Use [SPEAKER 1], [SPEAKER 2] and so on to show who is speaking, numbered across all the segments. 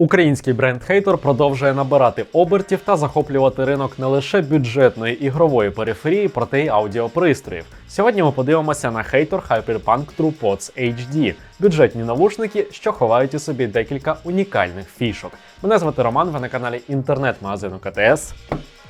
[SPEAKER 1] Український бренд Hater продовжує набирати обертів та захоплювати ринок не лише бюджетної ігрової периферії, проте й аудіопристроїв. Сьогодні ми подивимося на Hater Hyperpunk True Pods HD – бюджетні навушники, що ховають у собі декілька унікальних фішок. Мене звати Роман, ви на каналі інтернет-магазину КТС.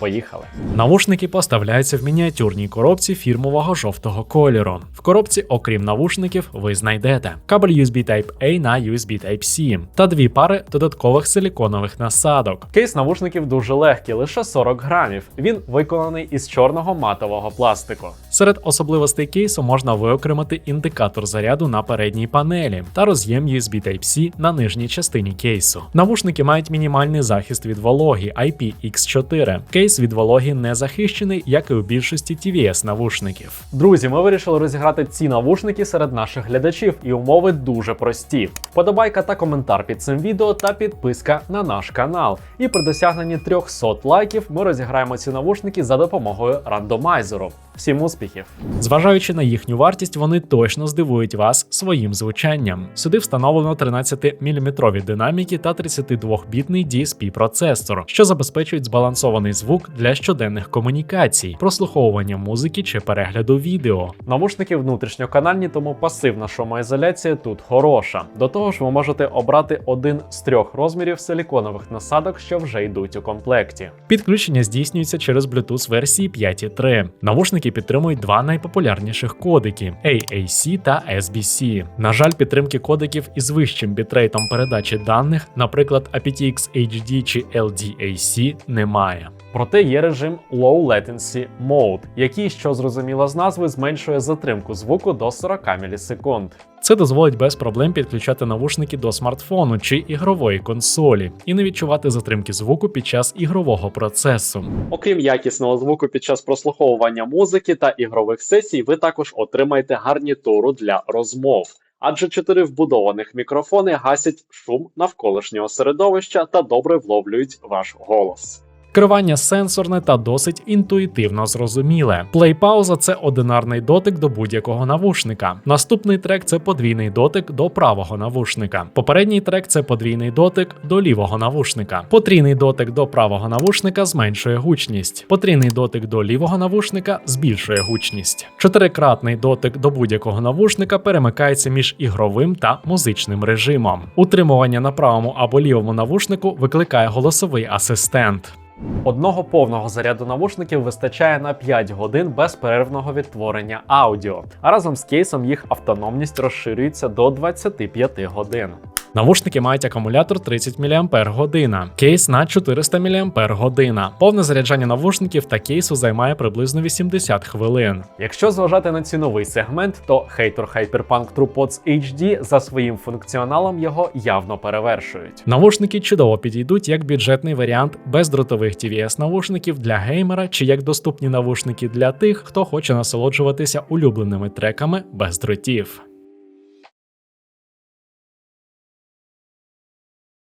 [SPEAKER 1] Поїхали. Навушники поставляються в мініатюрній коробці фірмового жовтого кольору. В коробці, окрім навушників, ви знайдете кабель USB Type-A на USB Type-C та дві пари додаткових силіконових насадок. Кейс навушників дуже легкий, лише 40 грамів. Він виконаний із чорного матового пластику. Серед особливостей кейсу можна виокремити індикатор заряду на передній панелі та роз'єм USB Type-C на нижній частині кейсу. Навушники мають мінімальний захист від вологи IPX4. Кейс від вологи не захищений, як і у більшості TVS навушників. Друзі, ми вирішили розіграти ці навушники серед наших глядачів, і умови дуже прості. Вподобайка та коментар під цим відео та підписка на наш канал. І при досягненні 300 лайків ми розіграємо ці навушники за допомогою рандомайзеру. Всім успіхів! Зважаючи на їхню вартість, вони точно здивують вас своїм звучанням. Сюди встановлено 13-мм динаміки та 32-бітний DSP процесор, що забезпечують збалансований звук для щоденних комунікацій, прослуховування музики чи перегляду відео. Навушники внутрішньоканальні, тому пасивна шумоізоляція тут хороша. До того ж, ви можете обрати один з трьох розмірів силіконових насадок, що вже йдуть у комплекті. Підключення здійснюється через Bluetooth версії 5.3. Навушники підтримують два найпопулярніших кодики AAC та SBC. На жаль, підтримки кодиків із вищим бітрейтом передачі даних, наприклад, aptX HD чи LDAC, немає. Проте є режим Low Latency Mode, який, що зрозуміло з назви, зменшує затримку звуку до 40 мілісекунд. Це дозволить без проблем підключати навушники до смартфону чи ігрової консолі і не відчувати затримки звуку під час ігрового процесу. Окрім якісного звуку під час прослуховування музики та ігрових сесій, ви також отримаєте гарнітуру для розмов. Адже чотири вбудованих мікрофони гасять шум навколишнього середовища та добре вловлюють ваш голос. Керування сенсорне та досить інтуїтивно зрозуміле. Плей-пауза це одинарний дотик до будь-якого навушника. Наступний трек це подвійний дотик до правого навушника. Попередній трек це подвійний дотик до лівого навушника. Потрійний дотик до правого навушника зменшує гучність. Потрійний дотик до лівого навушника збільшує гучність. Чотирикратний дотик до будь-якого навушника перемикається між ігровим та музичним режимом. Утримування на правому або лівому навушнику викликає голосовий асистент. Одного повного заряду навушників вистачає на 5 годин безперервного відтворення аудіо, а разом з кейсом їх автономність розширюється до 25 годин. Навушники мають акумулятор 30 мАч, кейс на 400 мАч. Повне заряджання навушників та кейсу займає приблизно 80 хвилин. Якщо зважати на ціновий сегмент, то Hator Hyperpunk TruePods HD за своїм функціоналом його явно перевершують. Навушники чудово підійдуть як бюджетний варіант бездротових TVS навушників для геймера чи як доступні навушники для тих, хто хоче насолоджуватися улюбленими треками без дротів.